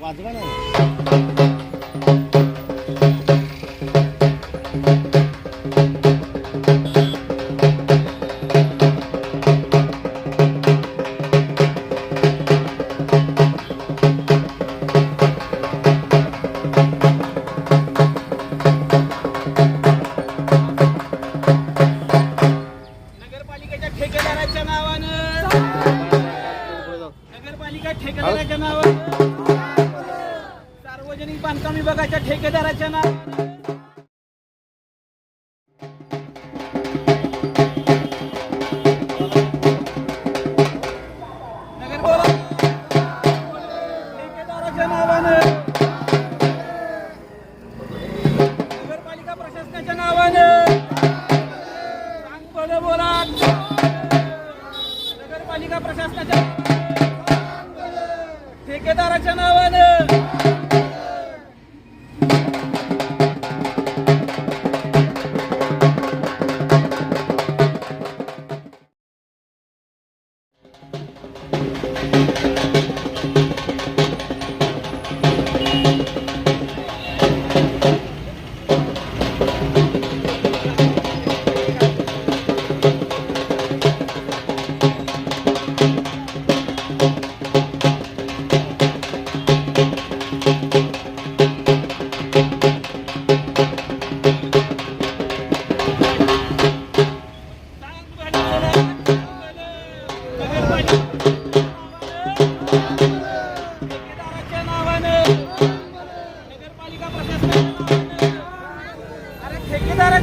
वाजवा ना. विभागाच्या ठेकेदाराच्या नावानं नगर ठेकेदाराच्या नावानं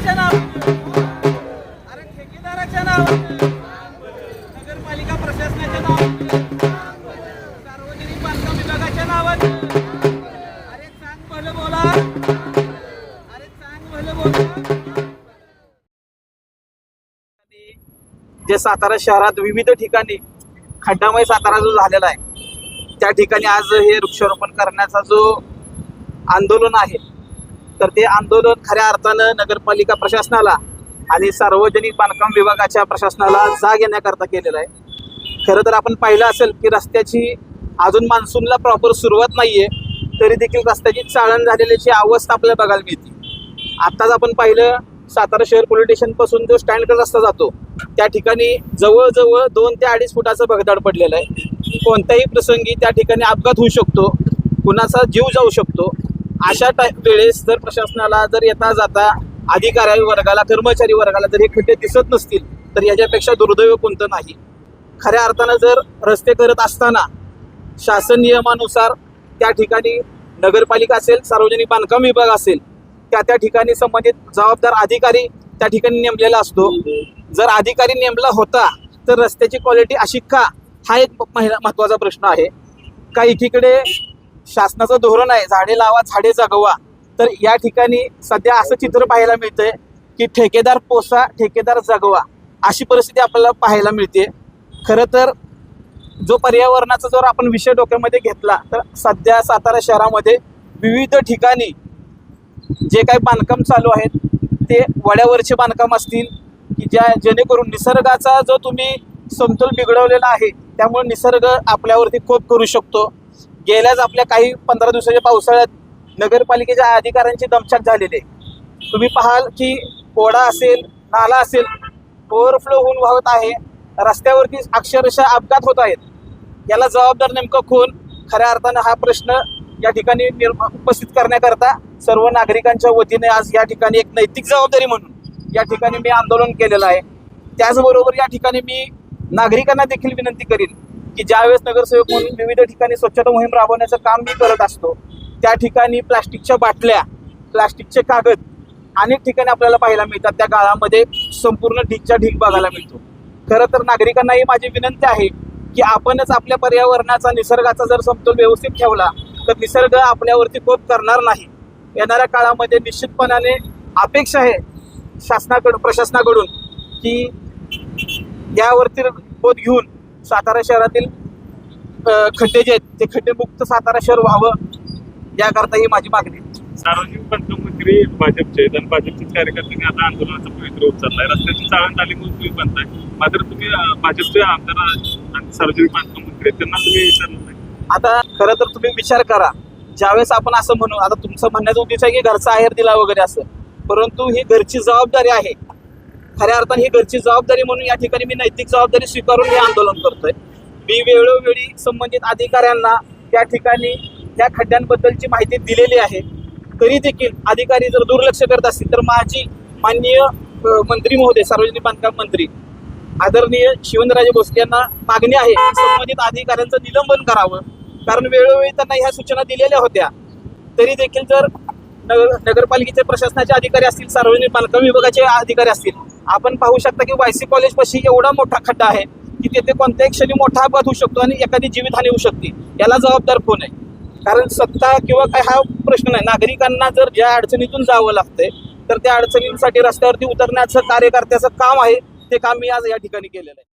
ठेकेदाराच्या नाव. अरे ठेकेदाराच्या नाव. नगरपालिका प्रशासनाच्या नाव. सार्वजनिक बांधकाम विभागाच्या नावात. अरे सांग भलं बोला. अरे सांग भलं बोला. जे सातारा शहरात विविध ठिकाणी खड्डामय सातारा जो झालेला आहे त्या ठिकाणी आज हे वृक्षारोपण करण्याचा जो आंदोलन आहे तर ते आंदोलन खऱ्या अर्थानं नगरपालिका प्रशासनाला आणि सार्वजनिक बांधकाम विभागाच्या प्रशासनाला जाग येण्याकरता केलेलं आहे. खरं तर आपण पाहिलं असेल की रस्त्याची अजून मान्सूनला प्रॉपर सुरुवात नाही आहे तरी देखील रस्त्याची चाळण झालेल्याची अवस्था आपल्याला बघायला मिळते. आत्ताच आपण पाहिलं सातारा शहर पोलीस स्टेशनपासून जो स्टँडकडे रस्ता जातो त्या ठिकाणी जवळजवळ दोन ते अडीच फुटाचं भगदाड पडलेलं आहे. कोणत्याही प्रसंगी त्या ठिकाणी अपघात होऊ शकतो कुणाचा जीव जाऊ शकतो अशा वेळेस जर प्रशासनाला जर येता जाता अधिकारी वर्गाला कर्मचारी वर्गाला जर हे खड्डे दिसत नसतील तर याच्यापेक्षा दुर्दैव कोणतं नाही. खऱ्या अर्थानं जर रस्ते करत असताना शासन नियमानुसार त्या ठिकाणी नगरपालिका असेल सार्वजनिक बांधकाम विभाग असेल त्या त्या ठिकाणी संबंधित जबाबदार अधिकारी त्या ठिकाणी नेमलेला असतो. जर अधिकारी नेमला होता तर रस्त्याची क्वालिटी अशी का? हा एक महिला महत्त्वाचा प्रश्न आहे. का एकीकडे शासनाचं धोरण आहे झाडे लावा झाडे जगवा. तर या ठिकाणी सध्या असं चित्र पाहायला मिळतंय की ठेकेदार पोसा ठेकेदार जगवा अशी परिस्थिती आपल्याला पाहायला मिळते. खरं तर जो पर्यावरणाचा जर आपण विषय डोक्यामध्ये घेतला तर सध्या सातारा शहरामध्ये विविध ठिकाणी जे काही बांधकाम चालू आहेत ते वड्यावरचे बांधकाम असतील की ज्या जेणेकरून निसर्गाचा जो तुम्ही समतोल बिघडवलेला आहे त्यामुळे निसर्ग आपल्यावरती कोप करू शकतो. गेल्याच आपल्या काही पंधरा दिवसाच्या पावसाळ्यात नगरपालिकेच्या अधिकाऱ्यांची दमछाक झालेली आहे. तुम्ही पाहाल की ओढा असेल नाला असेल ओव्हरफ्लो होऊन वाहत आहे. रस्त्यावरती अक्षरशः अपघात होत आहेत. याला जबाबदार नेमकं कोण? खऱ्या अर्थानं हा प्रश्न या ठिकाणी उपस्थित करण्याकरता सर्व नागरिकांच्या वतीने आज या ठिकाणी एक नैतिक जबाबदारी म्हणून या ठिकाणी मी आंदोलन केलेलं आहे. त्याचबरोबर या ठिकाणी मी नागरिकांना देखील विनंती करीन की ज्यावेळेस नगरसेवक म्हणून विविध ठिकाणी स्वच्छता मोहीम राबवण्याचं काम मी करत असतो त्या ठिकाणी प्लास्टिकच्या बाटल्या प्लास्टिकचे कागद अनेक ठिकाणी आपल्याला पाहायला मिळतात. त्या काळामध्ये संपूर्ण ढीकच्या ढीक बघायला मिळतो. खरं तर नागरिकांनाही माझी विनंती आहे की आपणच आपल्या पर्यावरणाचा निसर्गाचा जर समतोल व्यवस्थित ठेवला तर निसर्ग आपल्यावरती कोप करणार नाही. येणाऱ्या काळामध्ये निश्चितपणाने अपेक्षा आहे शासनाकडून प्रशासनाकडून की यावरती बोध घेऊन सातारा शहरातील खड्डे जे आहेत ते खड्डे मुक्त सातारा शहर व्हावं याकरता ही माझी मागणी आहे. सार्वजनिक बांधकाम मंत्री भाजपचे आणि भाजपचेच कार्यकर्त्यांनी आता आंदोलनाचा पवित्र उचललाय रस्त्याची चाळण झाली म्हणून तुम्ही बनताय मात्र तुम्ही भाजपचे आमदार आणि सार्वजनिक बांधकाम मंत्री आहेत त्यांना तुम्ही विचारलं नाही. आता खरं तर तुम्ही विचार करा. ज्यावेळेस आपण असं म्हणू आता तुमचं म्हणण्याचं उद्देश आहे की घरचा आहेर दिला वगैरे असं. परंतु ही घरची जबाबदारी आहे. खऱ्या अर्थाने ही घरची जबाबदारी म्हणून या ठिकाणी मी नैतिक जबाबदारी स्वीकारून हे आंदोलन करतोय. मी वेळोवेळी संबंधित अधिकाऱ्यांना त्या ठिकाणी या खड्ड्यांबद्दलची माहिती दिलेली आहे. तरी देखील अधिकारी जर दुर्लक्ष करत असतील तर माझी माननीय मंत्री महोदय सार्वजनिक बांधकाम मंत्री आदरणीय शिवनराजे भोसले यांना मागणी आहे संबंधित अधिकाऱ्यांचं निलंबन करावं. कारण वेळोवेळी त्यांना ह्या सूचना दिलेल्या होत्या. तरी देखील जर नगर नगरपालिकेचे प्रशासनाचे अधिकारी असतील सार्वजनिक बांधकाम विभागाचे अधिकारी असतील आपण पाहू शकता की वायसी कॉलेजपाशी एवढा मोठा खड्डा आहे की तेथे कोणत्याही क्षणी मोठा अपघात होऊ शकतो आणि एखादी जीवितहानी होऊ शकते. याला जबाबदार कोण आहे? कारण सत्ता किंवा काय हा प्रश्न नाही. नागरिकांना जर ज्या अडचणीतून जावं लागतंय तर त्या अडचणींसाठी रस्त्यावरती उतरण्याचं कार्यकर्त्याचं काम आहे. ते काम मी आज या ठिकाणी केलेलं आहे.